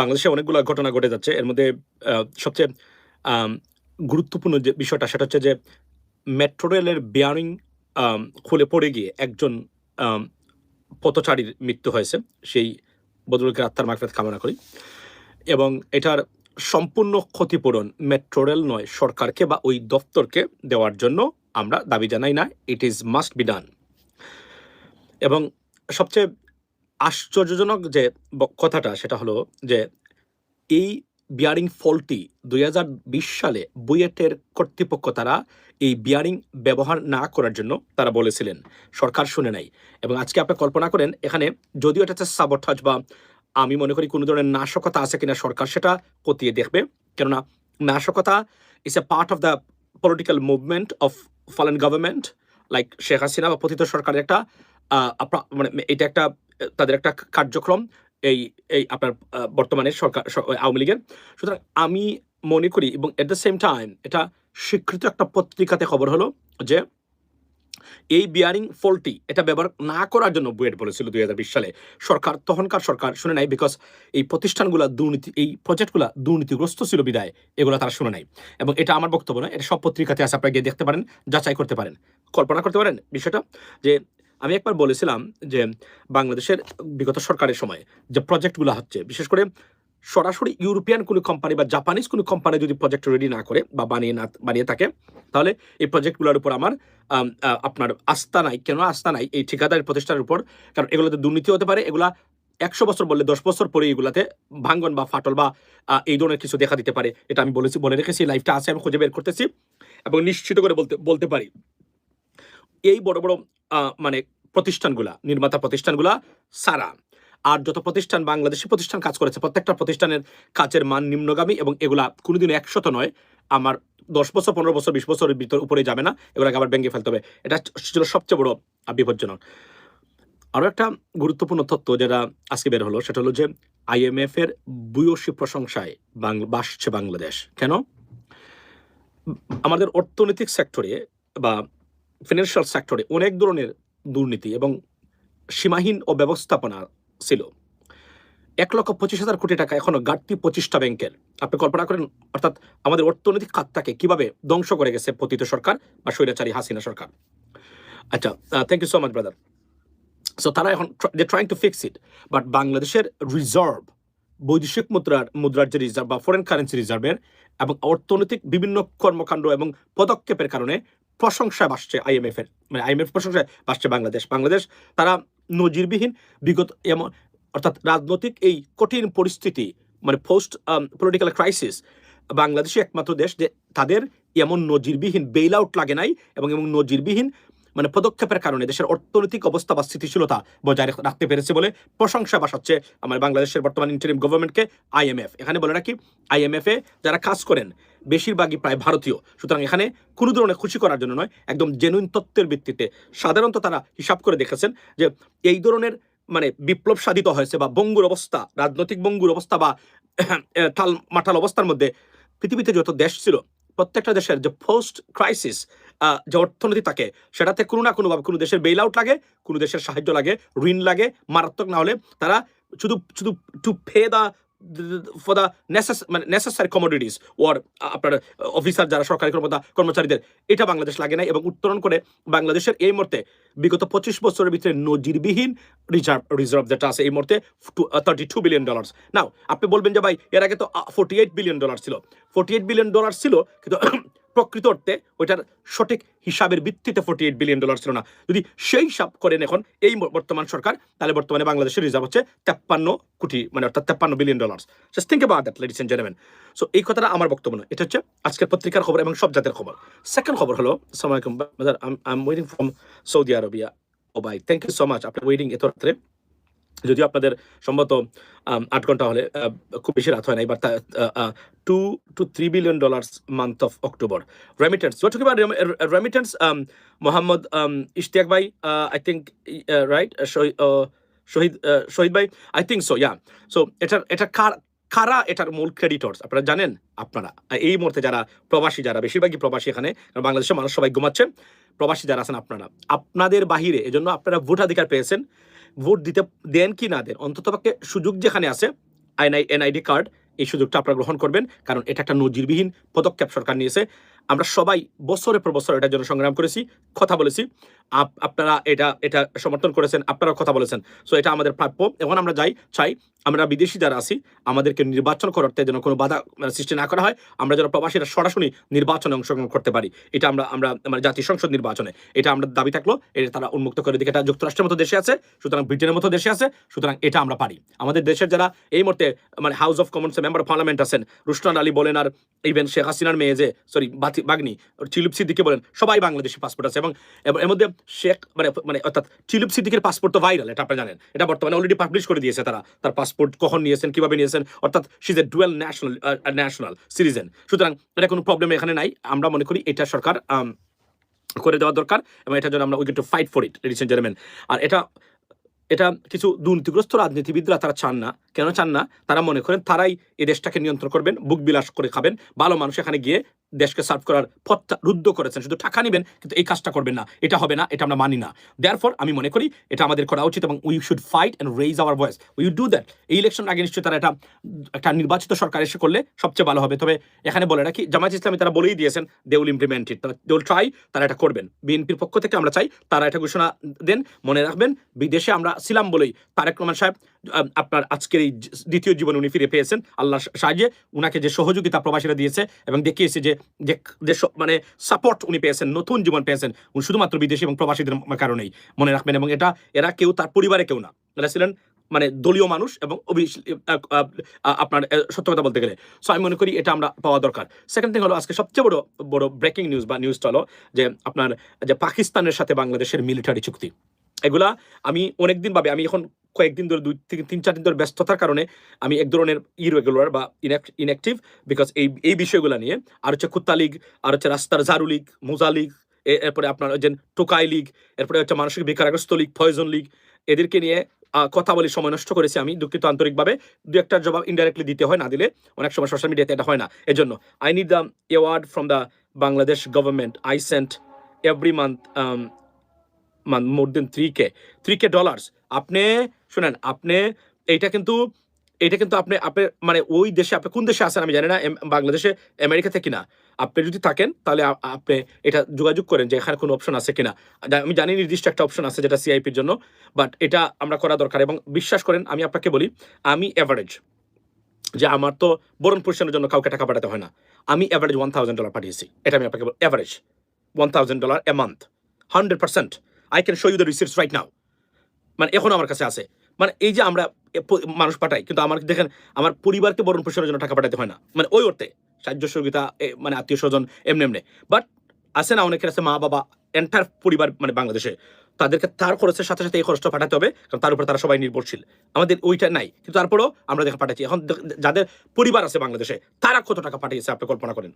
বাংলাদেশে অনেকগুলো ঘটনা ঘটে যাচ্ছে। এর মধ্যে সবচেয়ে গুরুত্বপূর্ণ যে বিষয়টা সেটা হচ্ছে যে মেট্রো রেলের বেয়ারিং খুলে পড়ে গিয়ে একজন পথচারীর মৃত্যু হয়েছে। সেই বদলকে আত্মার মারফত কামনা করি। এবং এটার সম্পূর্ণ ক্ষতিপূরণ মেট্রো রেল নয়, সরকারকে বা ওই দপ্তরকে দেওয়ার জন্য আমরা দাবি জানাই না। It is must be done এবং সবচেয়ে আশ্চর্যজনক যে কথাটা সেটা হলো যে এই বিয়ারিং ফলটি দুই হাজার বিশ সালে বুয়েটের কর্তৃপক্ষ তারা এই বিয়ারিং ব্যবহার না করার জন্য তারা বলেছিলেন। সরকার শুনে নাই। এবং আজকে আপনি কল্পনা করেন, এখানে যদিও এটা হচ্ছে সাবঠাজ বা আমি মনে করি কোনো ধরনের নাশকতা আছে কিনা সরকার সেটা খতিয়ে দেখবে। কেননা নাশকতা is a part of the political movement of fallen government like Sheikh Hasina বা পতিত সরকারের একটা মানে এটা একটা তাদের একটা কার্যক্রম এই এই আপনার বর্তমানে সরকার আওয়ামী লীগের। সুতরাং আমি মনে করি এবং এট দ্য সেম টাইম এটা স্বীকৃত একটা পত্রিকাতে খবর হলো যে এই বিয়ারিং ফলটি এটা ব্যবহার না করার জন্য বুয়েট বলেছিল দুই হাজার বিশ সালে। সরকার, তখনকার সরকার শুনে নাই বিকজ এই প্রতিষ্ঠানগুলো দুর্নীতি, এই প্রজেক্টগুলো দুর্নীতিগ্রস্ত ছিল বিদায়, এগুলো তারা শুনে নাই। এবং এটা আমার বক্তব্য নয়, এটা সব পত্রিকাতে আছে, আপনারা গিয়ে দেখতে পারেন, যাচাই করতে পারেন। কল্পনা করতে পারেন বিষয়টা যে আমি একবার বলেছিলাম যে বাংলাদেশের বিগত সরকারের সময় যে প্রজেক্টগুলো হচ্ছে বিশেষ করে সরাসরি ইউরোপিয়ান কোনো কোম্পানি বা জাপানিজ কোনো কোম্পানি যদি প্রজেক্ট রেডি না করে বা বানিয়ে না বানিয়ে থাকে তাহলে এই প্রজেক্টগুলোর উপর আমার আম, আপনার আস্থা নাই। কেন আস্থা নাই? এই ঠিকাদারি প্রতিষ্ঠানের উপর। কারণ এগুলোতে দুর্নীতি হতে পারে এগুলা একশো বছর বললে দশ বছর পরে এগুলাতে ভাঙ্গন বা ফাটল বা এই ধরনের কিছু দেখা দিতে পারে। এটা আমি বলেছি বলে রেখেছি লাইফটা আছে আমি খুঁজে বের করতেছি এবং নিশ্চিত করে বলতে বলতে পারি। এই বড় বড় মানে প্রতিষ্ঠানগুলা, নির্মাতা প্রতিষ্ঠানগুলা সারা। আর যত প্রতিষ্ঠান বাংলাদেশি প্রতিষ্ঠান কাজ করেছে, প্রত্যেকটা প্রতিষ্ঠানের কাজের মান নিম্নগামী এবং এগুলা কোনোদিন একশত নয়। আমার দশ বছর, পনেরো বছর, বিশ বছরের ভিতর উপরে যাবে না, এগুলোকে আবার ভেঙে ফেলতে হবে। এটা ছিল সবচেয়ে বড় বিপজ্জনক। আরও একটা গুরুত্বপূর্ণ তথ্য যেটা আজকে বের হলো, সেটা হলো যে আইএমএফ এর ভূয়সী প্রশংসায় বাংলা বাসছে বাংলাদেশ। কেন? আমাদের অর্থনৈতিক সেক্টরে বা ফিনান্সিয়াল সেক্টরে অনেক ধরনের দুর্নীতি এবং সীমাহীন ও ব্যবস্থাপনা ছিল। এক লক্ষ পঁচিশ হাজার কোটি টাকা এখনও ঘাটতি পঁচিশটা ব্যাংকের। আপনি কল্পনা করেন, অর্থাৎ আমাদের অর্থনৈতিক খাতটাকে কীভাবে ধ্বংস করে গেছে পতিত সরকার বা স্বৈরাচারী হাসিনা সরকার। আচ্ছা thank you so much brother so তারা এখন they trying to fix it but বাংলাদেশের রিজার্ভ বৈদেশিক মুদ্রার মুদ্রার যে রিজার্ভ বা ফরেন কারেন্সি রিজার্ভের এবং অর্থনৈতিক বিভিন্ন কর্মকাণ্ড এবং পদক্ষেপের কারণে প্রশংসায় বাসছে আইএমএফ এর। মানে আইএমএফ প্রশংসায় বাসছে বাংলাদেশ। বাংলাদেশ তারা নজিরবিহীন, বিগত এমন, অর্থাৎ রাজনৈতিক এই কঠিন পরিস্থিতি মানে পোস্ট পলিটিক্যাল ক্রাইসিস বাংলাদেশই একমাত্র দেশ যে তাদের এমন নজিরবিহীন বেইল আউট লাগে নাই এবং এমন নজিরবিহীন মানে পদক্ষেপের কারণে দেশের অর্থনৈতিক অবস্থা বা স্থিতিশীলতা বজায় রাখতে পেরেছে বলে প্রশংসা বাসাচ্ছে আমার বাংলাদেশের বর্তমান ইন্টারিম গভর্নমেন্টকে আইএমএফ এখানে বলে রাখি আইএমএফ এ যারা কাজ করেন, বেশিরভাগই প্রায় ভারতীয়। সুতরাং এখানে কোনো ধরনের খুশি করার জন্য নয়, একদম জেনুইন তত্ত্বের ভিত্তিতে। সাধারণত তারা হিসাব করে দেখেছেন যে এই ধরনের মানে বিপ্লব সাধিত হয়েছে বা বঙ্গুর অবস্থা, রাজনৈতিক বঙ্গুর অবস্থা বা টাল মাটাল অবস্থার মধ্যে পৃথিবীতে যত দেশ ছিল, প্রত্যেকটা দেশের যে পোস্ট ক্রাইসিস যে অর্থনীতি থাকে, সেটাতে কোনো না কোনোভাবে কোনো দেশের বেইল আউট লাগে, কোনো দেশের সাহায্য লাগে, ঋণ লাগে, মারাত্মক না হলে তারা শুধু শুধু to pay the for the মানে নেসেসারি কমোডিটিস ওর আপনার অফিসার যারা সরকারি কর্মতা কর্মচারীদের, এটা বাংলাদেশ লাগে না এবং উত্তরণ করে বাংলাদেশের এই মুহূর্তে বিগত পঁচিশ বছরের ভিতরে নজিরবিহীন রিজার্ভ রিজার্ভ যেটা আছে এই মুহূর্তে thirty two billion dollar now আপনি বলবেন যে ভাই, এর আগে তো ফোর্টি এইট বিলিয়ন ডলার ছিল। ফোর্টি এইট বিলিয়ন ডলার ছিল, কিন্তু প্রকৃত অর্থে ওইটার সঠিক হিসাবের ভিত্তিতে ফোর্টি এইট বিলিয়ন ডলার ছিল না। যদি সেই হিসাব করেন এখন, এই বর্তমান সরকার, তাহলে বর্তমানে বাংলাদেশের রিজার্ভ হচ্ছে তেপ্পান্ন কোটি মানে অর্থাৎ তেপ্পান্ন billion dollar just think about that ladies and gentleman so এই কথাটা আমার বক্তব্য নয়। এটা হচ্ছে আজকের পত্রিকার খবর এবং সব জাতের খবর। সেকেন্ড খবর হলো, আসসালামু আলাইকুম I am waiting from Saudi Arabia ও ভাই থ্যাংক ইউ সো মাচ আপনার ওয়েটিং এত রাত্রে যদিও আপনাদের সম্ভবত আট ঘণ্টা হলে খুব বেশি রাত হয় না, এবার two two three billion dollars month of October remittance remittance Mohammad Ishtiaq ভাই I think right Shahid Shahid ভাই I think so yeah so এটা এটা কার এটার মূল ক্রেডিটর্স আপনারা জানেন? আপনারা। এই মুহূর্তে যারা প্রবাসী, যারা বেশিরভাগই প্রবাসী এখানে বাংলাদেশের মানুষ সবাই ঘুমাচ্ছে, প্রবাসী যারা আছেন আপনারা। আপনাদের বাহিরে, এজন্য আপনারা ভোটাধিকার পেয়েছেন। ভোট দিতে দেন কি না দেন অন্ততপক্ষে সুযোগ যেখানে আছে আইনআই এনআইডি কার্ড, এই সুযোগটা আপনারা গ্রহণ করবেন, কারণ এটা একটা নজিরবিহীন পদক্ষেপ সরকার নিয়েছে। আমরা সবাই বছরের পর বছর এটার জন্য সংগ্রাম করেছি কথা বলেছি। আপনারা এটা এটা সমর্থন করেছেন আপনারাও কথা বলেছেন। সো এটা আমাদের প্রাপ্য। এখন আমরা যাই চাই আমরা বিদেশি যারা আছি আমাদেরকে নির্বাচন করাতে যেন কোনো বাধা মানে, সৃষ্টি না করা হয় আমরা যেন প্রবাসীরা সরাসরি নির্বাচনে অংশগ্রহণ করতে পারি। এটা আমরা আমরা মানে জাতীয় সংসদ নির্বাচনে। এটা আমরা দাবি থাকল এটা তারা উন্মুক্ত করে দিকে। এটা যুক্তরাষ্ট্রের মতো দেশে আছে সুতরাং ব্রিটেনের মতো দেশে আছে সুতরাং এটা আমরা পারি। আমাদের দেশের যারা এই মুহূর্তে মানে হাউস অফ কমন্সে মেম্বার অফ পার্লামেন্ট আছেন রুশনান আলী বলেন আর ইভেন শেখ হাসিনার মেয়ে যে সরি বাগনি চিলুপ সিদ্দিকে বলেন, সবাই বাংলাদেশি পাসপোর্ট আছে এবং এর মধ্যে শেখ মানে মানে অর্থাৎ চিলুপ সিদ্দিকের পাসপোর্ট তো ভাইরাল এটা আপনারা জানেন। এটা বর্তমানে অলরেডি পাবলিশ করে দিয়েছে তারা। তার পাসপোর্ট কখন নিয়েছেন, কীভাবে নিয়েছেন, অর্থাৎ she's a dual national national citizen সুতরাং এটা কোনো প্রবলেম এখানে নাই। আমরা মনে করি এটা সরকার করে দেওয়া দরকার এবং এটার জন্য আমরা we to fight for it and gentleman আর এটা এটা কিছু দুর্নীতিগ্রস্ত রাজনীতিবিদরা তারা চান না। কেন চান না? তারা মনে করেন তারাই এই দেশটাকে নিয়ন্ত্রণ করবেন, বুক বিলাস করে খাবেন। ভালো মানুষ এখানে গিয়ে দেশকে সার্ভ করার পথটা রুদ্ধ করেছেন। শুধু টাকা নেবেন, কিন্তু এই কাজটা করবেন না। এটা হবে না, এটা আমরা মানি না। দেয়ার আমি মনে করি এটা আমাদের করা উচিত এবং we should fight and raise our voice we do that এই ইলেকশন আগে নিশ্চয়ই তারা এটা, একটা নির্বাচিত সরকার এসে করলে সবচেয়ে ভালো হবে। তবে এখানে বলে রাখি, জামায়াত ইসলামী তারা বলেই দিয়েছেন they will implement it they try তারা এটা করবেন। বিএনপির পক্ষ থেকে আমরা চাই তারা এটা ঘোষণা দেন, মনে রাখবেন, বিদেশে আমরা ছিলাম বলেই তারেক রহমান সাহেব আপনার আজকের এই দ্বিতীয় জীবন উনি ফিরে পেয়েছেন আল্লাহর সাহায্যে। উনাকে যে সহযোগিতা প্রবাসীরা দিয়েছে এবং দেখিয়েছে যে যে যে মানে সাপোর্ট উনি পেয়েছেন, নতুন জীবন পেয়েছেন, উনি শুধুমাত্র বিদেশি এবং প্রবাসীদের কারণেই। মনে রাখবেন এবং এটা, এরা কেউ তার পরিবারে কেউ না। এরা ছিলেন মানে দলীয় মানুষ এবং আপনার সত্য কথা বলতে গেলে। সো আমি মনে করি এটা আমরা পাওয়া দরকার। সেকেন্ড থিং হলো, আজকে সবচেয়ে বড় বড় ব্রেকিং নিউজ বা নিউজটা হলো যে, আপনার, যে পাকিস্তানের সাথে বাংলাদেশের মিলিটারি চুক্তি। এগুলা আমি অনেকদিন ভাবে, আমি এখন কয়েকদিন ধরে দুই থেকে তিন, চার দিন ধরে ব্যস্ততার কারণে আমি এক ধরনের ইরেগুলার বা ইনঅ্যাক্টিভ বিকজ এই এই বিষয়গুলো নিয়ে, আর হচ্ছে কুত্তা লীগ, আর হচ্ছে রাস্তার ঝাড়ু লীগ, মোজা লীগ এরপরে আপনার যে টোকাই লীগ, এরপরে হচ্ছে মানসিক বেকারগ্রস্ত লীগ ফয়জন লীগ, এদেরকে নিয়ে কথা বলে সময় নষ্ট করেছি আমি দুঃখিত আন্তরিকভাবে। দু একটা জবাব ইনডাইরেক্টলি দিতে হয় না দিলে অনেক সময় সোশ্যাল মিডিয়াতে এটা হয় না। এজন্য I need the award from the Bangladesh government I sent every month man more than three K three K dollars আপনি, শুনেন, আপনি, এইটা কিন্তু এটা কিন্তু আপনি আপনি মানে ওই দেশে, আপনি কোন দেশে আছেন আমি জানি না বাংলাদেশে, আমেরিকা থেকে না আপনি যদি থাকেন, তাহলে আপনি এটা যোগাযোগ করেন যে এখানে কোনো অপশন আছে কিনা। আমি জানি নির্দিষ্ট একটা অপশন আছে যেটা সিআইপির জন্য বাট এটা আমরা করা দরকার এবং বিশ্বাস করেন, আমি আপনাকে বলি, আমি অ্যাভারেজ যে আমার তো বরণ পোষণের জন্য কাউকে টাকা পাঠাতে হয় না। আমি অ্যাভারেজ ওয়ান থাউজেন্ড ডলার পাঠিয়েছি। এটা আমি আপনাকে average one thousand dollar a month hundred percent I can show you the receipts right now মানে এখন আমার কাছে আছে। মানে এই যে আমরা মানুষ পাঠাই, কিন্তু আমার দেখেন, আমার পরিবারকে বরণ পোষণের জন্য টাকা পাঠাতে হয় না। মানে ওই অর্থে। সাহায্য সহযোগিতা মানে আত্মীয় স্বজন, এমনি এমনি। বাট আছে না, অনেকের আছে মা বাবা এন্টার পরিবার মানে বাংলাদেশে। তাদেরকে তার খরচের সাথে সাথে এই খরচটা পাঠাতে হবে, কারণ তার উপর তারা সবাই নির্ভরশীল। আমাদের ওইটা নাই। কিন্তু তারপরেও আমরা দেখা পাঠাচ্ছি। এখন যাদের পরিবার আছে বাংলাদেশে, তারা কত টাকা পাঠিয়েছে, আপনি কল্পনা করেন।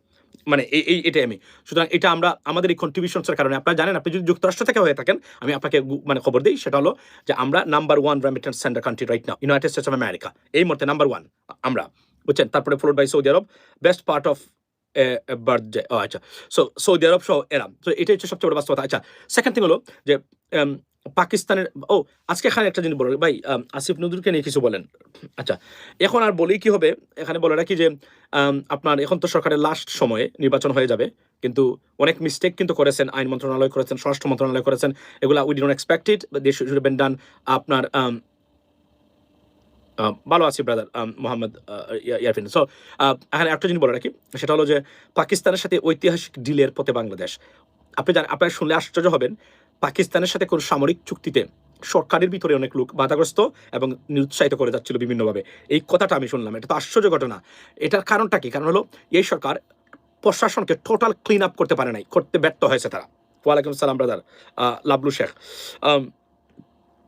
মানে এই এই, এটাই আমি। সুতরাং এটা আমরা, আমাদের এই কন্ট্রিবিউশনসের কারণে, আপনারা জানেন, আপনি যদি যুক্তরাষ্ট্র থেকে হয়ে থাকেন, আমি আপনাকে মানে খবর দিই, সেটা হলো যে আমরা number one remittance centre country right now United States of America এই মুহূর্তে নাম্বার ওয়ান আমরা। বুঝছেন? তারপরে followed by Saudi Arab best part of birthday ও আচ্ছা। সো সৌদি আরব সহ এরা তো এটাই হচ্ছে সবচেয়ে বড় বাস্তবতা। আচ্ছা সেকেন্ড থিং হলো যে পাকিস্তানের, ও, আজকে এখানে একটা জিনিস বলো ভাই আসিফ নদুরকে নিয়ে কিছু বলেন। আচ্ছা এখন আর বলেই কি হবে? এখানে বলে রাখি যে আপনার এখন তো সরকারের লাস্ট সময়ে নির্বাচন হয়ে যাবে, কিন্তু অনেক মিস্টেক কিন্তু করেছেন, আইন মন্ত্রণালয় করেছেন, স্বরাষ্ট্র মন্ত্রণালয় করেছেন, এগুলা উই ডোন্ট এক্সপেক্টেড দেশ শুড ডান আপনার ভালো আছি ব্রাদার মোহাম্মদ ইয়ারফিন। সো এখানে একটা জিনিস বলে রাখি, সেটা হলো যে পাকিস্তানের সাথে ঐতিহাসিক ডিলের পথে বাংলাদেশ। আপনি জানেন, আপনারা শুনলে আশ্চর্য হবেন, পাকিস্তানের সাথে কোন সামরিক চুক্তিতে সরকারের ভিতরে অনেক লোক বাধাগ্রস্ত এবং নিরুৎসাহিত করে যাচ্ছিল বিভিন্নভাবে। এই কথাটা আমি শুনলাম, এটা তো আশ্চর্য ঘটনা। এটার কারণটা কি? কারণ হলো, এই সরকার প্রশাসনকে টোটাল ক্লিন আপ করতে পারে নাই, করতে ব্যর্থ হয়েছে তারা। ওয়ালাইকুম সালাম brother Lablu Sheikh.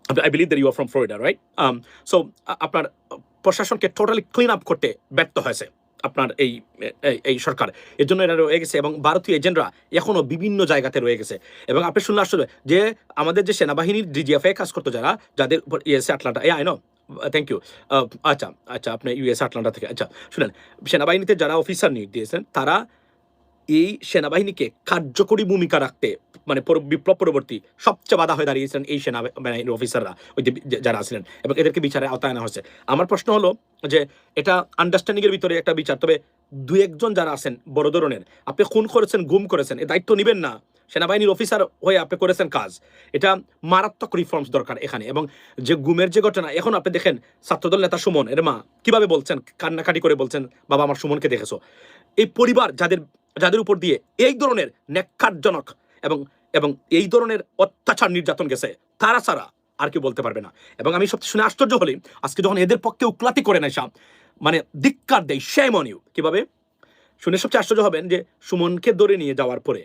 I believe that you are from Florida right so আপনার প্রশাসনকে টোটালি ক্লিন আপ করতে ব্যর্থ হয়েছে আপনার এই এই- সরকার। এর জন্য এরা রয়ে গেছে এবং ভারতীয় এজেন্টরা এখনও বিভিন্ন জায়গাতে রয়ে গেছে। এবং আপনি শুনলে আসলে যে, আমাদের যে সেনাবাহিনীর ডিজিএফআই কাজ করতো যারা, যাদের উপর ইয়েসে Atlanta, uh, I know thank you আচ্ছা আচ্ছা আপনি ইউএস আটলান্টা থেকে আচ্ছা শুনেন, সেনাবাহিনীতে যারা অফিসার নিয়োগ দিয়েছেন, তারা এই সেনাবাহিনীকে কার্যকরী ভূমিকা রাখতে মানে বিপ্লব পরবর্তী সবচেয়ে বাধা হয়ে দাঁড়িয়েছিলেন এই সেনাবাহিনীর অফিসাররা ওই যারা আছিলেন এবং এদেরকে বিচারে আওতায় আনা হয়েছে। আমার প্রশ্ন হলো যে এটা আন্ডারস্ট্যান্ডিং এর ভিতরে একটা বিচার। তবে দু একজন যারা আছেন, বড় ধরনের, আপনি খুন করেছেন, গুম করেছেন এই দায়িত্ব নেবেন না। সেনাবাহিনীর অফিসার হয়ে আপনি করেছেন কাজ। এটা মারাত্মক রিফর্মস দরকার এখানে। এবং যে গুমের যে ঘটনা, এখন আপনি দেখেন, ছাত্রদল নেতা সুমন, এর মা, কীভাবে বলছেন, কান্নাকাটি করে বলছেন, বাবা, আমার সুমনকে দেখেছ? এই পরিবার যাদের যাদের উপর দিয়ে এই ধরনের ন্যাক্কারজনক এবং এবং এই ধরনের অত্যাচার নির্যাতন গেছে, তারা ছাড়া আর কেউ বলতে পারবে না। এবং আমি সবচেয়ে শুনে আশ্চর্য হলি, আজকে যখন এদের পক্ষে উকলাতি করে নেশা মানে ধিক্কার দেয় শেম অন ইউ কীভাবে? শুনে সবচেয়ে আশ্চর্য হবেন যে সুমনকে ধরে নিয়ে যাওয়ার পরে,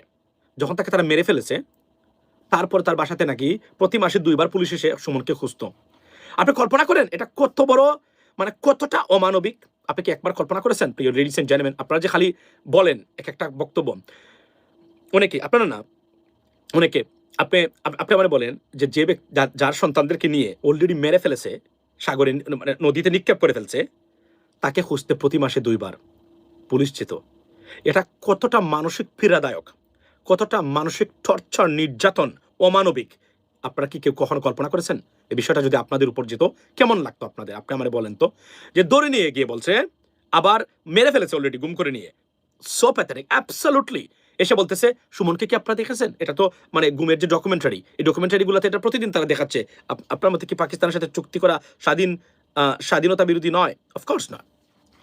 যখন তাকে তারা মেরে ফেলেছে, তারপর তার বাসাতে নাকি প্রতি মাসে দুইবার পুলিশ এসে সুমনকে খুঁজতো। আপনি কল্পনা করেন, এটা কত বড় মানে কতটা অমানবিক আপনি কি একবার কল্পনা করেছেন, প্রিয় লেডিস এন্ড জেন্টলম্যান আপনারা যে খালি বলেন, এক একটা বক্তব্য? অনেকে, আপনারা না, অনেকে, আপনি আপনি আমার বলেন যে যে যার সন্তানদেরকে নিয়ে অলরেডি মেরে ফেলেছে, সাগরে মানে নদীতে নিক্ষেপ করে ফেলছে, তাকে খুঁজতে প্রতি মাসে দুইবার পুলিশ যেত এটা কতটা মানসিক পীড়াদায়ক, কতটা মানসিক টর্চার নির্যাতন, অমানবিক আপনারা কি কেউ কখনো কল্পনা করেছেন? এই বিষয়টা যদি আপনাদের উপর যেত, কেমন লাগতো আপনাদের? আপনি আমারে বলেন তো। যে দড়ি নিয়ে গিয়ে বলছে, আবার মেরে ফেলেছে অলরেডি গুম করে নিয়ে। সো প্যাথারিক অ্যাবসলুটলি এসে বলতেছে, সুমনকে কি আপনারা দেখেছেন? এটা তো মানে গুমের যে ডকুমেন্টারি এই ডকুমেন্টারিগুলোতে এটা প্রতিদিন তারা দেখাচ্ছে। আপনার মতে কি পাকিস্তানের সাথে চুক্তি করা স্বাধীন স্বাধীনতা বিরোধী নয়? অফকোর্স নট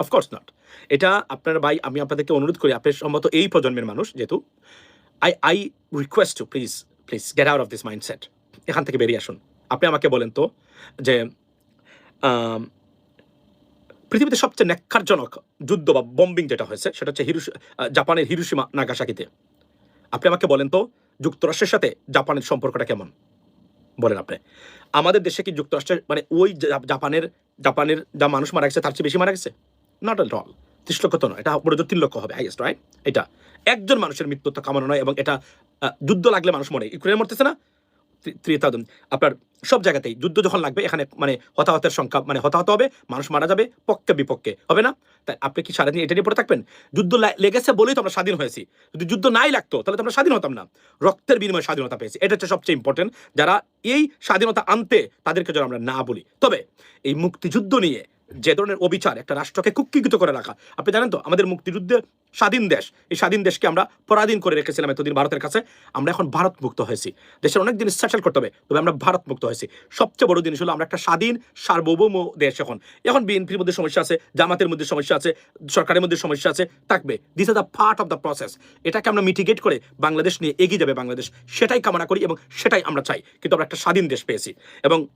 অফকোর্স নট এটা আপনার ভাই, আমি আপনাদেরকে অনুরোধ করি আপনার সম্ভবত এই প্রজন্মের মানুষ, যেহেতু I I request to please please get out of this mindset এখান থেকে বেরিয়ে আসুন। আপনি আমাকে বলেন তো যে পৃথিবীতে সবচেয়ে ন্যাক্কারজনক যুদ্ধ বা বম্বিং যেটা হয়েছে, সেটা হচ্ছে হিরুশ জাপানের হিরুশিমা নাগাসাকিতে। আপনি আমাকে বলেন তো যুক্তরাষ্ট্রের সাথে জাপানের সম্পর্কটা কেমন? বলেন আপনি। আমাদের দেশে কি যুক্তরাষ্ট্রের মানে ওই জাপানের জাপানের যা মানুষ মারা গেছে, তার চেয়ে বেশি মারা গেছে? নট এট অল ত্রিশ লক্ষ তো নয়, এটা বড় তিন লক্ষ হবে হাইয়েস্ট রাইট এটা। একজন মানুষের মৃত্যু তো কামনা নয় এবং এটা যুদ্ধ লাগলে মানুষ মরে। ইউক্রেনে মরতেছে না? থ্রি আপনার সব জায়গাতেই যুদ্ধ যখন লাগবে, এখানে মানে হতাহতের সংখ্যা মানে হতাহত হবে, মানুষ মারা যাবে, পক্ষে বিপক্ষে, হবে না? তাই আপনি কি সারাদিন এটা নিয়ে পড়ে থাকবেন? যুদ্ধ লেগেছে বলেই তো আমরা স্বাধীন হয়েছি। যদি যুদ্ধ নাই লাগতো, তাহলে তো আমরা স্বাধীন হতাম না। রক্তের বিনিময়ে স্বাধীনতা পেয়েছি। এটা হচ্ছে সবচেয়ে ইম্পর্টেন্ট যারা এই স্বাধীনতা আনতে তাদেরকে যেন আমরা না বলি। তবে এই মুক্তিযুদ্ধ নিয়ে যে ধরনের অবিচার একটা রাষ্ট্রকে কুক্ষিগত করে রাখা। আপনি জানেন তো, আমাদের মুক্তিযুদ্ধের স্বাধীন দেশ, এই স্বাধীন দেশকে আমরা পরাধীন করে রেখেছিলাম এতদিন ভারতের কাছে। আমরা এখন ভারত মুক্ত হয়েছি। দেশের অনেক জিনিস সেটেল করতে হবে, তবে আমরা ভারত মুক্ত হয়েছি। সবচেয়ে বড় জিনিস হলো, আমরা একটা স্বাধীন, সার্বভৌম দেশ এখন। এখন বিএনপির মধ্যে সমস্যা আছে, জামাতের মধ্যে সমস্যা আছে, সরকারের মধ্যে সমস্যা আছে, থাকবে। This is the part of the process এটাকে আমরা মিটিগেট করে বাংলাদেশ নিয়ে এগিয়ে যাবে বাংলাদেশ। সেটাই কামনা করি এবং সেটাই আমরা চাই। কিন্তু আমরা একটা স্বাধীন দেশ পেয়েছি। এবং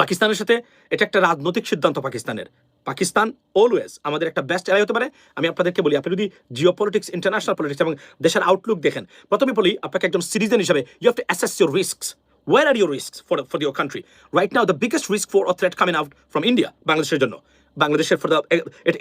পাকিস্তানের সাথে এটা একটা রাজনৈতিক সিদ্ধান্ত পাকিস্তানের। পাকিস্তান অলওয়েজ আমাদের একটা বেস্ট এলাই হতে পারে। আমি আপনাদেরকে বলি, আপনি যদি জিও পলিটিক্স ইন্টারন্যাশনাল পলিটিক্স এবং দেশের আউটলুক দেখেন, প্রথমে বলি আপনাকে একজন সিটিজেন হিসাবে you have to assess your risks war are your risks for for your country right now the biggest risk for uh threat coming out from India বাংলাদেশের জন্য। বাংলাদেশের for the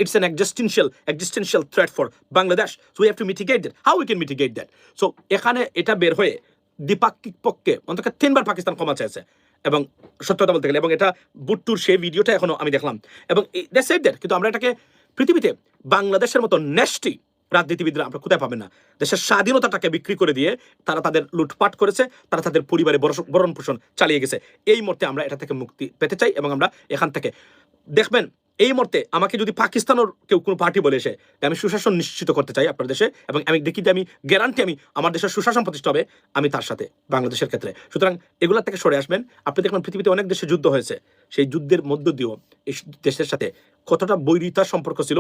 it's an existential existential threat for Bangladesh so we have to mitigate that how we can mitigate that so এখানে এটা বের হয়ে দ্বিপাক্ষিক পক্ষে অন্তত তিনবার পাকিস্তান ক্ষমা চাইছে এবং সত্যতা বলতে গেলে, এবং এটা বুট্টুর সেই ভিডিওটা এখনও আমি দেখলাম। এবং দ্যাট কিন্তু আমরা এটাকে পৃথিবীতে বাংলাদেশের মতো নেস্টি রাজনীতিবিদরা আমরা কোথায় পাবেন না। দেশের স্বাধীনতাটাকে বিক্রি করে দিয়ে তারা তাদের লুটপাট করেছে, তারা তাদের পরিবারে বরণ পোষণ চালিয়ে গেছে। এই মুহূর্তে আমরা এটা থেকে মুক্তি পেতে চাই এবং আমরা এখান থেকে দেখবেন এই মুহূর্তে আমাকে যদি পাকিস্তানের কেউ কোনো পার্টি বলে এসে আমি সুশাসন নিশ্চিত করতে চাই আপনার দেশে এবং আমি দেখি যে আমি গ্যারান্টি আমি আমার দেশের সুশাসন প্রতিষ্ঠা হবে, আমি তার সাথে বাংলাদেশের ক্ষেত্রে। সুতরাং এগুলা থেকে সরে আসবেন। আপনি দেখবেন পৃথিবীতে অনেক দেশে যুদ্ধ হয়েছে। সেই যুদ্ধের মধ্য দিয়েও এই দেশের সাথে কতটা বৈরিতার সম্পর্ক ছিল,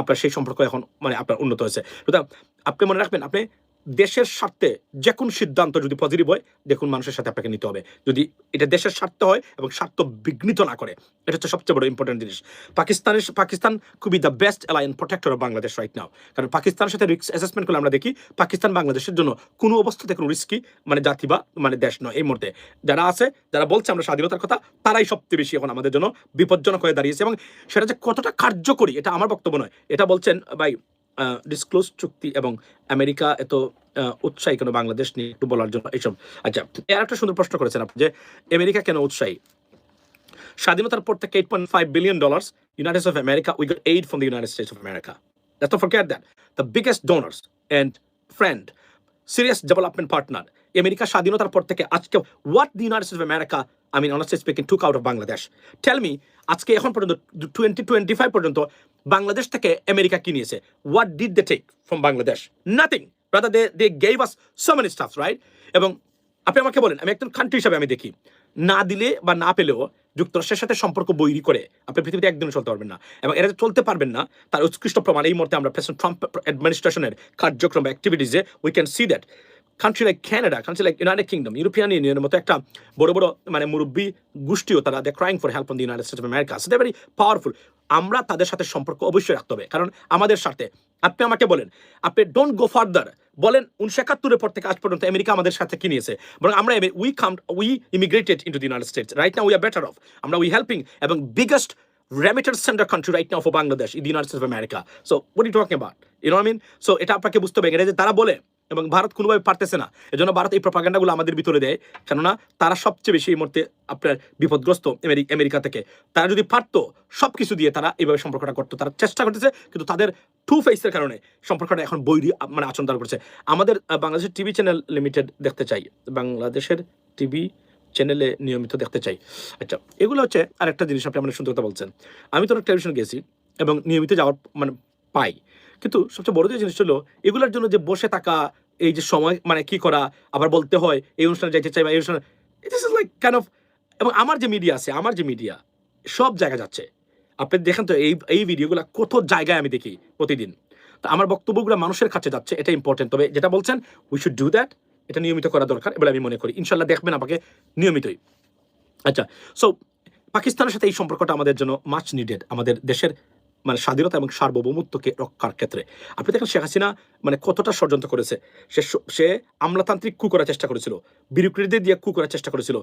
আপনার সেই সম্পর্ক এখন মানে আপনার উন্নত হয়েছে। সুতরাং আপনি মনে রাখবেন, আপনি দেশের স্বার্থে যে কোনো সিদ্ধান্ত যদি পজিটিভ হয়, দেখুন মানুষের সাথে আপনাকে নিতে হবে। যদি এটা দেশের স্বার্থ হয় এবং স্বার্থ বিঘ্নিত না করে, এটা হচ্ছে সবচেয়ে বড় ইম্পর্টেন্ট জিনিস। পাকিস্তানের পাকিস্তান খুবই the best ally protector of Bangladesh right now কারণ পাকিস্তানের সাথে রিস্ক অ্যাসেসমেন্ট করলে আমরা দেখি, পাকিস্তান বাংলাদেশের জন্য কোনো অবস্থাতে কোনো রিস্কি মানে জাতি বা মানে দেশ নয় এই মুহূর্তে। যারা আছে, যারা বলছে আমরা স্বাধীনতার কথা, তারাই সবচেয়ে বেশি এখন আমাদের জন্য বিপজ্জনক হয়ে দাঁড়িয়েছে এবং সেটা যে কতটা কার্যকরী, এটা আমার বক্তব্য নয়। এটা বলছেন, ভাই ডিসক্লোজ চুক্তি এবং আমেরিকা এত উৎসাহী কেন বাংলাদেশ নিয়ে একটু বলার জন্য এইসব। আচ্ছা এর একটা সুন্দর প্রশ্ন করেছেন আপনি যে আমেরিকা কেন উৎসাহী? স্বাধীনতার পর থেকে eight point five billion dollars United of America we got aid from the United States of America Let's not forget that. The biggest donors, and friend serious development partner America স্বাধীনতার পর থেকে আজকে what the United States of America I mean honours speaking took out of Bangladesh tell me আজকে এখন পর্যন্ত twenty twenty five পর্যন্ত বাংলাদেশ থেকে America কি নিয়েছে what did they take from Bangladesh nothing rather they they gave us so many stuff right এবং আপনি আমাকে বলেন, আমি একজন কান্ট্রি হিসাবে আমি দেখি। না দিলে বা না পেলেও যুক্তরাষ্ট্রের সাথে সম্পর্ক বৈরি করে আপনি পৃথিবীতে একদিনও চলতে পারবেন না। এবং এরা চলতে পারবেন না, তার উৎকৃষ্ট প্রমাণ এই মুহূর্তে আমরা প্রেসিডেন্ট ট্রাম্প অ্যাডমিনিস্ট্রেশনের কার্যক্রম অ্যাক্টিভিটিসে we can see that country like Canada country like United Kingdom European ইউনিয়নের মতো একটা বড় বড় মানে মুরব্বী গোষ্ঠীও তারা they crying for help on the United States of America so they very powerful আমরা তাদের সাথে সম্পর্ক অবশ্যই রাখতে হবে, কারণ আমাদের স্বার্থে। আপনি আমাকে বলেন, আপনি ডোন্ট গো ফার্দার বলেন উনিশশো একাত্তরের পর থেকে আজ পর্যন্ত আমেরিকা আমাদের সাথে কি নিয়েছে। বরং আমরা we come we immigrated into the United States right now we are better off আমরা উই হেল্পিং এবং biggest remittance center country right now for Bangladesh in the United States of America. So what are you talking? So এটা আপনাকে বুঝতে হবে, এটা যে তারা বলে এবং ভারত কোনোভাবে পারতেছে না। এজন্য ভারত এই প্রপাগান্ডাগুলো আমাদের ভিতরে দেয়। কেননা তারা সবচেয়ে বেশি এই মুহূর্তে আপনার বিপদগ্রস্ত আমেরিকা থেকে। তারা যদি পারতো সব কিছু দিয়ে তারা এইভাবে সম্পর্কটা করতো তারা চেষ্টা করতেছে, কিন্তু তাদের টু ফেসের কারণে সম্পর্কটা এখন বৈরী মানে আচরণ করছে। আমাদের বাংলাদেশের টিভি চ্যানেল লিমিটেড দেখতে চাই। বাংলাদেশের টিভি চ্যানেলে নিয়মিত দেখতে চাই। আচ্ছা এগুলো হচ্ছে আরেকটা জিনিস আপনি আমাদের সুন্দর কথা বলছেন। আমি তো অনেক টেলিভিশন গেছি এবং নিয়মিত যাওয়ার মানে পাই। কিন্তু সবচেয়ে বড় যে জিনিস হলো, এগুলোর জন্য যে বসে থাকা, এই যে সময় মানে কি করা, আবার বলতে হয়, এই অনুষ্ঠানে যাইতে চাই বা এই অনুষ্ঠানে it is like kind of এবং আমার যে মিডিয়া আছে, আমার যে মিডিয়া সব জায়গায় যাচ্ছে। আপনি দেখেন তো, এই এই ভিডিওগুলো কত জায়গায় আমি দেখি প্রতিদিন। তো আমার বক্তব্যগুলো মানুষের কাছে যাচ্ছে, এটা ইম্পর্টেন্ট তবে যেটা বলছেন উই শুড ডু দ্যাট এটা নিয়মিত করা দরকার এবার আমি মনে করি। ইনশাল্লাহ দেখবেন আমাকে নিয়মিতই। আচ্ছা সো পাকিস্তানের সাথে এই সম্পর্কটা আমাদের জন্য মাচ নিডেড আমাদের দেশের মানে স্বাধীনতা এবং সার্বভৌমত্বকে রক্ষার ক্ষেত্রে। আপনি দেখেন শেখ হাসিনা মানে কতটা ষড়যন্ত্র করেছে। সে সে আমলাতান্ত্রিক কু করার চেষ্টা করেছিল। বিরোধীদের দিয়ে কু করার চেষ্টা করেছিল।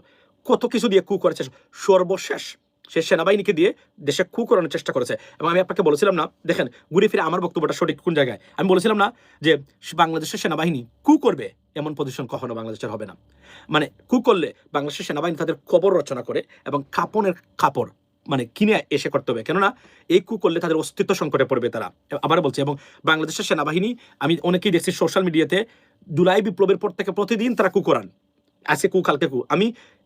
কত কিছু দিয়ে কু করার চেষ্টা, সর্বশেষ সে সেনাবাহিনীকে দিয়ে দেশে কু করানোর চেষ্টা করেছে। এবং আমি আপনাকে বলেছিলাম না, দেখেন ঘুরে ফিরে আমার বক্তব্যটা সঠিক কোন জায়গায়? আমি বলেছিলাম না যে বাংলাদেশের সেনাবাহিনী কু করবে এমন পজিশন কখনো বাংলাদেশের হবে না। মানে কু করলে বাংলাদেশের সেনাবাহিনী তাদের কবর রচনা করে এবং কাপনের কাপড় মানে কিনে এসে করতে হবে। কেননা এই কু করলে তাদের অস্তিত্ব সংকটে পড়বে তারা। আবার বলছি, এবং বাংলাদেশের সেনাবাহিনী, আমি অনেকেই দেখছি সোশ্যাল মিডিয়াতে জুলাই বিপ্লবের পর থেকে প্রতিদিন তারা কু করান। আজকে কু, কালকে কু। আমি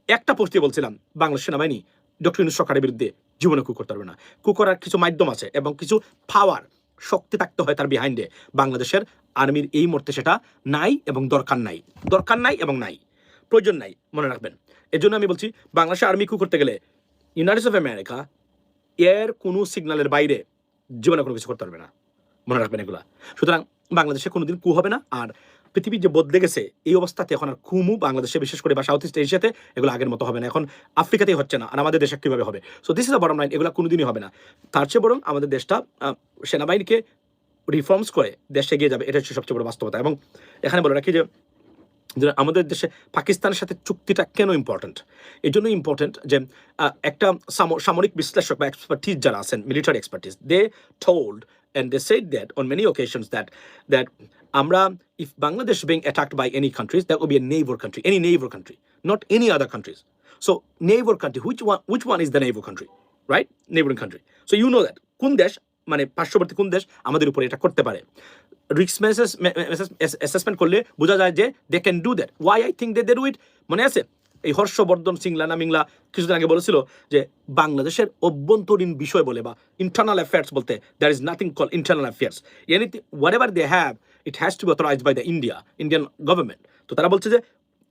একটা পোস্টে বলছিলাম, বাংলাদেশ সেনাবাহিনী, ডক্টর ইউনুস সরকারের বিরুদ্ধে জীবনে কু করতে পারবে না। কু করার কিছু মাধ্যম আছে, এবং কিছু পাওয়ার শক্তি থাকতে হয় তার বিহাইন্ডে বাংলাদেশের আর্মির এই মুহূর্তে সেটা নাই এবং দরকার নাই। দরকার নাই এবং নাই। প্রয়োজন নাই, মনে রাখবেন। এর জন্য আমি বলছি, বাংলাদেশের আর্মি কু করতে গেলে ইউনাইটেড অফ আমেরিকা এর কোনো সিগন্যালের বাইরে জীবনে কোনো কিছু করতে পারবে না। মনে রাখবেন এগুলা। সুতরাং বাংলাদেশে কোনোদিন কু হবে না, আর পৃথিবী যে বদলে গেছে, এই অবস্থাতে এখন আর কুমু বাংলাদেশে, বিশেষ করে বা সাউথ ইস্ট এশিয়াতে এগুলো আগের মতো হবে না। এখন আফ্রিকাতেই হচ্ছে না, আর আমাদের দেশে কীভাবে হবে। So this is the bottom line এগুলো কোনোদিনই হবে না। তার চেয়ে বরং আমাদের দেশটা সেনাবাহিনীকে রিফর্মস করে দেশে এগিয়ে যাবে, এটা হচ্ছে সবচেয়ে বড় বাস্তবতা। এবং এখানে বলে রাখি যে যে আমাদের দেশে পাকিস্তানের সাথে চুক্তিটা কেন ইম্পর্ট্যান্ট এই জন্য ইম্পর্ট্যান্ট যে একটা সাম- সামরিক বিশ্লেষক বা এক্সপার্টিস যারা আছেন military expertise they told and they said that on many occasions that that আমরা if Bangladesh being attacked by any countries that would be a neighbor country any neighbor country not any other countries so neighbor country which one which one is the neighbor country right neighboring country so you know that দেশ মানে পার্শ্ববর্তী কোন দেশ আমাদের উপরে এটা করতে পারে। রিক্স অ্যাসেসমেন্ট করলে বোঝা যায় যে they can do that why I think they they do মনে আছে? এই হর্ষবর্ধন সিংলা না মিংলা কিছুদিন আগে বলেছিল যে বাংলাদেশের অভ্যন্তরীণ বিষয় বলে বা ইন্টারনাল অ্যাফেয়ার্স বলতে there is nothing call internal affairs anything whatever they have it has to be authorise by the India Indian government তো তারা বলছে যে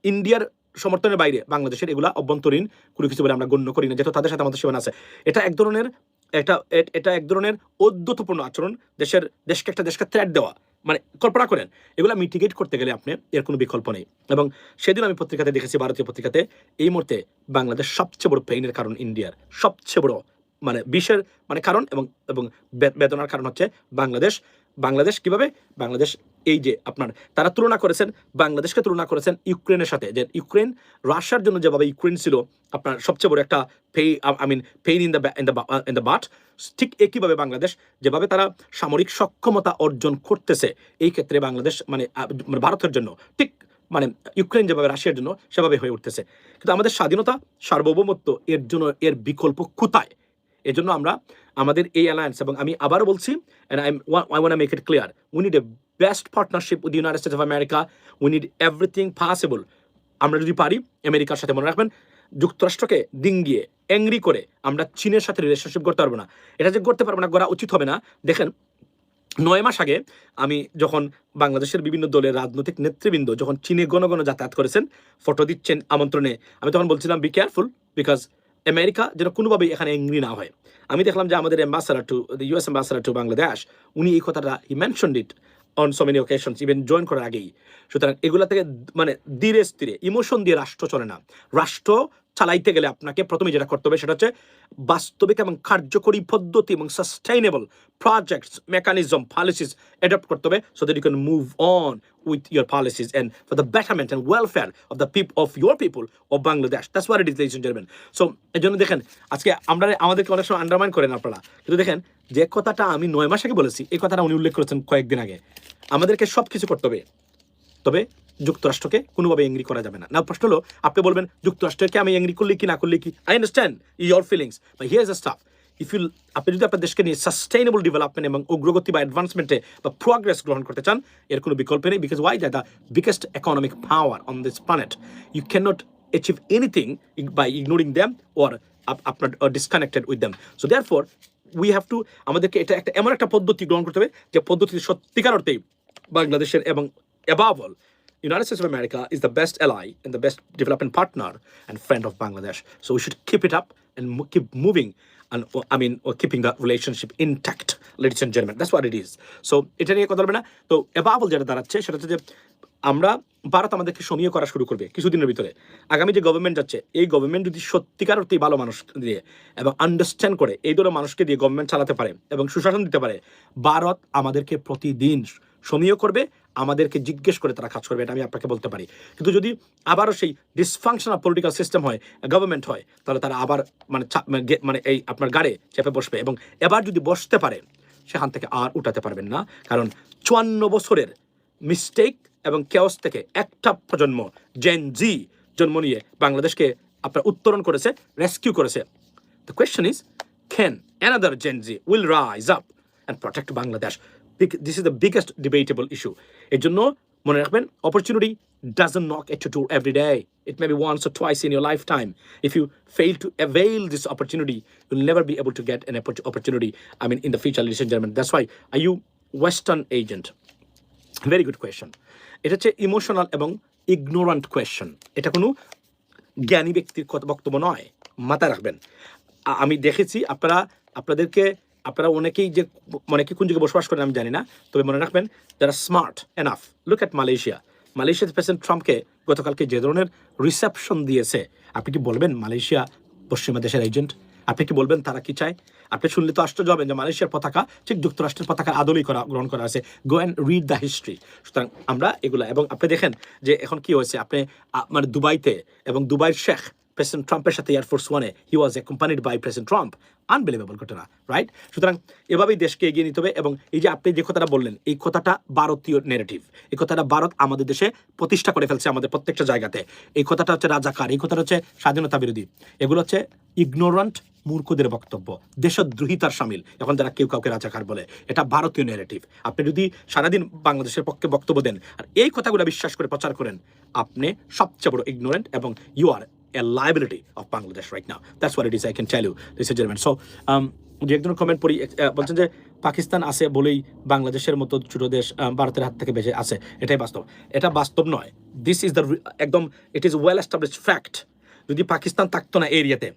ইন্ডিয়ার সমর্থনের বাইরে বাংলাদেশের এগুলা অভ্যন্তরীণ কোনো কিছু বলে আমরা গণ্য করি না, যেহেতু তাদের সাথে আমাদের সীমানা আছে। এটা এক ধরনের এটা এটা এক ধরনের অদ্যতপূর্ণ আচরণ দেশের, দেশকে একটা দেশকে থ্রেট দেওয়া। মানে কল্পনা করেন, এগুলো মিটিগেট করতে গেলে আপনি এর কোনো বিকল্প নেই। এবং সেদিন আমি পত্রিকাতে দেখেছি, ভারতীয় পত্রিকাতে, এই মুহূর্তে বাংলাদেশ সবচেয়ে বড় পেইনের কারণ ইন্ডিয়ার। সবচেয়ে বড় মানে বিশ্বের মানে কারণ এবং এবং বেদনার কারণ হচ্ছে বাংলাদেশ। বাংলাদেশ কীভাবে? বাংলাদেশ এই যে আপনার, তারা তুলনা করেছেন, বাংলাদেশকে তুলনা করেছেন ইউক্রেনের সাথে। যে ইউক্রেন, রাশিয়ার জন্য যেভাবে ইউক্রেন ছিল আপনার সবচেয়ে বড় একটা pay I mean pain in the in the in the but ঠিক একইভাবে বাংলাদেশ, যেভাবে তারা সামরিক সক্ষমতা অর্জন করতেছে, এই ক্ষেত্রে বাংলাদেশ মানে মানে ভারতের জন্য, ঠিক মানে ইউক্রেন যেভাবে রাশিয়ার জন্য সেভাবে হয়ে উঠতেছে। কিন্তু আমাদের স্বাধীনতা, সার্বভৌমত্ব এর জন্য এর বিকল্প কোথায়? এজন্য আমরা আমাদের এই অ্যালায়েন্স এবং আমি আবারও বলছি and I I want make it clear we need a best partnership with United States of America we need everything possible আমরা যদি পারি, আমেরিকার সাথে মনে রাখবেন, যুক্তরাষ্ট্রকে ডিঙ্গিয়ে অ্যাংরি করে আমরা চীনের সাথে রিলেশনশিপ করতে পারব না। এটা যে করতে পারব না করা উচিত হবে না। দেখেন, নয় মাস আগে আমি যখন বাংলাদেশের বিভিন্ন দলের রাজনৈতিক নেতৃবৃন্দ যখন চীনে গণ যাতায়াত করেছেন ফটো দিচ্ছেন আমন্ত্রণে, আমি তখন বলছিলাম বি কেয়ারফুল বিকজ আমেরিকা যেন কোনোভাবেই এখানে এংরি না হয়। আমি দেখলাম যে আমাদের ambassador to US ambassador to Bangladesh উনি এই কথাটা he mention it on so many occasions even join করার আগেই। সুতরাং এগুলা থেকে মানে ধীরে স্থিরে ইমোশন দিয়ে রাষ্ট্র চলে না। রাষ্ট্র চালাইতে গেলে আপনাকে প্রথমে যেটা করতে হবে সেটা হচ্ছে বাস্তবিক এবং কার্যকরী পদ্ধতি এবং sustainable projects mechanism policies adopt করতে হবে so that you can move on with your policies and for the betterment and welfare of the people of your people of Bangladesh that's where it is ladies so এই জন্য দেখেন, আজকে আমরা আমাদেরকে অনেক সময় আন্ডারমাইন করেন আপনারা। কিন্তু দেখেন, যে কথাটা আমি নয় মাস আগে বলেছি, এই কথাটা উনি উল্লেখ করেছেন কয়েকদিন আগে। আমাদেরকে সব কিছু করতে হবে। তবে যুক্তরাষ্ট্রকে কোনোভাবে এঙ্গ্রি করা যাবে না। প্রশ্ন হলো, আপনি বলবেন, যুক্তরাষ্ট্রকে আমি এঙ্গ্রি করলে কি না করলে কি? আই আন্ডারস্ট্যান্ড ইয়োর ফিলিংস বা hear the stuff if you আপনি যদি আপনার দেশকে নিয়ে সাস্টেইনেবল ডেভেলপমেন্ট এবং অগ্রগতি বা অ্যাডভান্সমেন্টে বা প্রোগ্রেস গ্রহণ করতে চান, এর কোনো বিকল্প নেই because why the biggest economic power on this planet. You cannot achieve anything by ignoring them or আপ- আপনার disconnected with them so therefore we have to আমাদেরকে এটা একটা, এমন একটা পদ্ধতি গ্রহণ করতে হবে, যে পদ্ধতি সত্যিকার অর্থেই বাংলাদেশের এবং above all United States of America is the best ally and the best development partner and friend of Bangladesh. So we should keep it up and mo- keep moving and uh, I mean or keeping the relationship intact, ladies and gentlemen. That's what it is. So এটা নিয়ে কথা বলবে না তো এবাবল যেটা দাঁড়াচ্ছে সেটা হচ্ছে যে আমরা ভারত আমাদেরকে সমীহ করা শুরু করবে কিছুদিনের ভিতরে আগামী যে গভর্নমেন্ট যাচ্ছে এই গভর্নমেন্ট যদি সত্যিকার অর্থেই ভালো মানুষ দিয়ে এবং আন্ডারস্ট্যান্ড করে এই ধরনের মানুষকে দিয়ে গভর্নমেন্ট চালাতে পারে এবং সুশাসন দিতে পারে ভারত আমাদেরকে প্রতিদিন সমীহ করবে আমাদেরকে জিজ্ঞেস করে তারা কাজ করবে এটা আমি আপনাকে বলতে পারি। কিন্তু যদি আবারও সেই ডিসফাংশনাল পলিটিক্যাল সিস্টেম হয় গভর্নমেন্ট হয় তাহলে তারা আবার মানে মানে মানে এই আপনার গাড়ে চেপে বসবে এবং এবার যদি বসতে পারে সেখান থেকে আর উঠাতে পারবেন না। কারণ চুয়ান্ন বছরের মিস্টেক এবং কেওস থেকে একটা প্রজন্ম জেন জি জন্ম নিয়ে বাংলাদেশকে আপনার উত্তরণ করেছে রেস্কিউ করেছে। The question is, can another Gen Z will rise up and protect Bangladesh This is the biggest debatable issue. এর জন্য মনে রাখবেন opportunity doesn't knock at your every day it may be once or twice in your life time if you fail to avail this opportunity you never be able to get an opportunity I mean in the future listen German that's why I you western agent very good question এটা হচ্ছে emotional এবং ইগনোরান্ট question এটা কোনো জ্ঞানী ব্যক্তির কথা বক্তব্য নয়। মাথায় রাখবেন। আমি দেখেছি আপনারা, আপনাদেরকে আপনারা অনেকেই যে অনেকে কোন জায়গায় বসবাস করেন আমি জানি না, তবে মনে রাখবেন যারা smart enough look at Malaysia মালয়েশিয়ার প্রেসিডেন্ট ট্রাম্পকে গতকালকে যে ধরনের রিসেপশন দিয়েছে, আপনি কি বলবেন মালয়েশিয়া পশ্চিমা দেশের এজেন্ট আপনি কি বলবেন তারা কি চায়? আপনি শুনলে তো আশ্চর্য হবেন যে মালয়েশিয়ার পতাকা, ঠিক যুক্তরাষ্ট্রের পতাকার আদলেই করা, গ্রহণ করা আছে go and read the history সুতরাং আমরা এগুলো, এবং আপনি দেখেন যে এখন কি হয়েছে, আপনি মানে দুবাইতে এবং দুবাইয়ের শেখ প্রেসিডেন্ট ট্রাম্পের সাথে এয়ারফোর্স ওয়ানে he was accompanied by president Trump unbelievable ঘটনা রাইট সুতরাং এভাবেই দেশকে এগিয়ে নিতে হবে এবং এই যে আপনি যে কথাটা বললেন, এই কথাটা ভারতীয় নেগেটিভ এই কথাটা ভারত আমাদের দেশে প্রতিষ্ঠা করে ফেলছে আমাদের প্রত্যেকটা জায়গাতে। এই কথাটা হচ্ছে রাজাকার, এই কথাটা হচ্ছে স্বাধীনতা বিরোধী, এগুলো হচ্ছে ইগনোরান্ট মূর্খদের বক্তব্য, দেশদ্রোহিতার সামিল, এখন যারা কেউ কাউকে রাজাকার বলে, এটা ভারতীয় নেগেটিভ আপনি যদি সারাদিন বাংলাদেশের পক্ষে বক্তব্য দেন, আর এই কথাগুলো বিশ্বাস করে প্রচার করেন, আপনি সবচেয়ে বড় ইগনোরেন্ট এবং you are a liability of Bangladesh right now. That's what it is, I can tell you, ladies and gentlemen. So, um, যে একজন কমেন্ট পড়ি বলছেন যে পাকিস্তান আছে বলেই বাংলাদেশের মতো ছোট দেশ ভারতের হাত থেকে বেঁচে আছে। এটাই বাস্তব। এটা বাস্তব নয়। দিস ইজ দ্য একদম it is well established fact যদি পাকিস্তান থাকতো না এরিয়াতে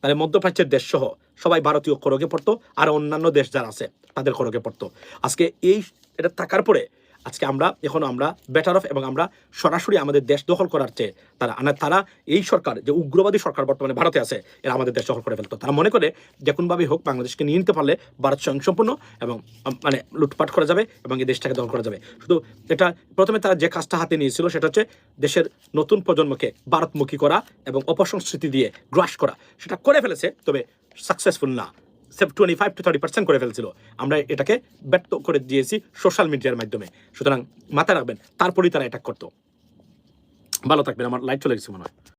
তাহলে মধ্যপ্রাচ্যের দেশ সহ সবাই ভারতীয় খড়গে পড়তো আর অন্যান্য দেশ যারা আছে তাদের খড়গে পড়তো। আজকে এই এটা থাকার পরে আজকে আমরা, এখন আমরা বেটার অফ এবং আমরা সরাসরি আমাদের দেশ দখল করার চেয়ে তারা আনা, তারা এই সরকার, যে উগ্রবাদী সরকার বর্তমানে ভারতে আছে, এরা আমাদের দেশ দখল করে ফেলতো। তারা মনে করে যে কোনোভাবে হোক বাংলাদেশকে নিয়ে নিতে পারলে ভারত স্বয়ংসম্পূর্ণ এবং মানে লুটপাট করা যাবে এবং এই দেশটাকে দখল করা যাবে। শুধু এটা, প্রথমে তারা যে কাজটা হাতে নিয়েছিল সেটা হচ্ছে দেশের নতুন প্রজন্মকে ভারতমুখী করা এবং অপসংস্কৃতি দিয়ে গ্রাস করা। সেটা করে ফেলেছে, তবে সাকসেসফুল না। Twenty five to thirty percent করে ফেলছিল। আমরা এটাকে ব্যর্থ করে দিয়েছি সোশ্যাল মিডিয়ার মাধ্যমে। সুতরাং মাথায় রাখবেন, তারপরেই তারা অ্যাটাক করতো। ভালো থাকবেন, আমার লাইট চলে গেছে মনে হয়।